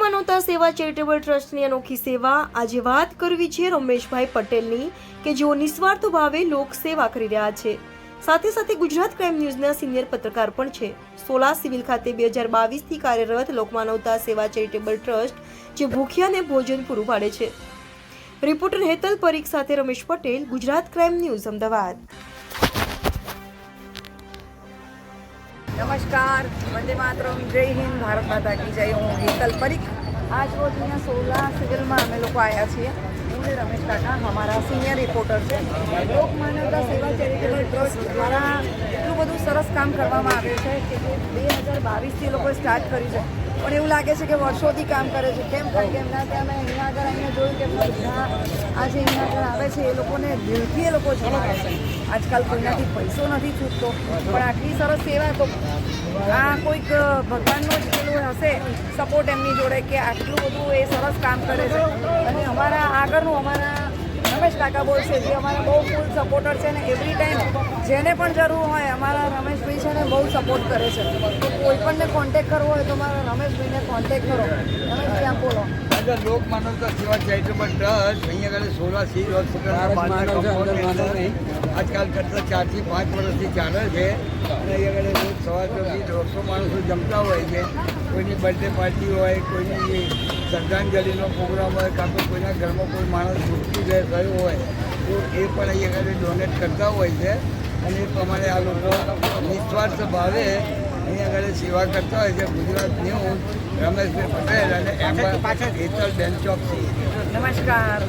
માનવતા સેવા ચેરિટેબલ ટ્રસ્ટની અનોખી સેવા. આજે વાત કરવી છે રમેશભાઈ પટેલની કે જેઓ નિસ્વાર્થ ભાવે લોક સેવા કરી રહ્યા છે. સાથે સાથે ગુજરાત ક્રાઇમ ન્યૂઝના સિનિયર પત્રકાર પણ છે. સોલા સિવિલ ખાતે બે હજાર બાવીસથી કાર્યરત લોકમાનવતા સેવા ચેરિટેબલ ટ્રસ્ટ જે ભૂખ્યાને ભોજન પૂરું પાડે છે. રિપોર્ટર હેતલ પરીખ સાથે રમેશ પટેલ, ગુજરાત ક્રાઇમ ન્યૂઝ, અમદાવાદ. નમસ્કાર. વંદે માતરમ. જય હિન્દ. ભારત માતા કી જય. હું હેતલ પરીખ. આજ રોજ અહીંયા સોલા સિવિલમાં અમે લોકો આવ્યા છીએ. હું રમેશ કાકા અમારા સિનિયર રિપોર્ટર છે. લોક માનવતા સેવા ચેરિટેબલ ટ્રસ્ટ દ્વારા એટલું બધું સરસ કામ કરવામાં આવ્યું છે કે બે હજાર બાવીસથી એ લોકોએ સ્ટાર્ટ કર્યું છે. પણ એવું લાગે છે કે વર્ષોથી કામ કરે છે. કેમ? કારણ કે એમના ત્યાં મેં અહીંયા આગળ અહીંયા જોયું કે બધા આજે અહીંયા આગળ આવે છે, એ લોકોને દિલથી એ લોકો જણાવે છે. આજકાલ કોઈનાથી પૈસો નથી છૂટતો. પણ આટલી સરસ સેવા તો આ કોઈક ભગવાનનો જ પેલું હશે સપોર્ટ એમની જોડે કે આટલું બધું એ સરસ કામ કરે છે. અને અમારા આગળનું અમારા રમેશ કાકા બોલશે, જે અમારા બહુ ફૂલ સપોર્ટર છે ને એવરી ટાઈમ જેને પણ જરૂર હોય અમારા રમેશભાઈ છે ને બહુ સપોર્ટ કરે છે. તો કોઈ પણને કોન્ટેક કરવો હોય તો મારા રમેશભાઈને કોન્ટેક કરો. રમેશભાઈ આપ બોલો. આજે લોક માનવતા સેવા ચેરિટેબલ ટ્રસ્ટ અહીંયા આગળ સોળા સી આજકાલ કરતા ચારથી પાંચ વર્ષથી ચાલે છે. અને અહીંયા આગળ રોજ સવારથી દોઢસો માણસો જમતા હોય છે. કોઈની બર્થડે પાર્ટી હોય કોઈની શ્રદ્ધાંજલિનો પ્રોગ્રામ હોય કાં તો કોઈના ઘરમાં કોઈ માણસ મૃત્યુ ગયો હોય તો એ પણ અહીંયા આગળ ડોનેટ કરતા હોય છે. અને એ પ્રમાણે આ લોકો નિસ્વાર્થ ભાવે અહીંયા આગળ સેવા કરતા હોય છે. ગુજરાત ન્યૂઝ રમેશભાઈ પટેલ અને એમાં હેતલ બેન ચોકસી નમસ્કાર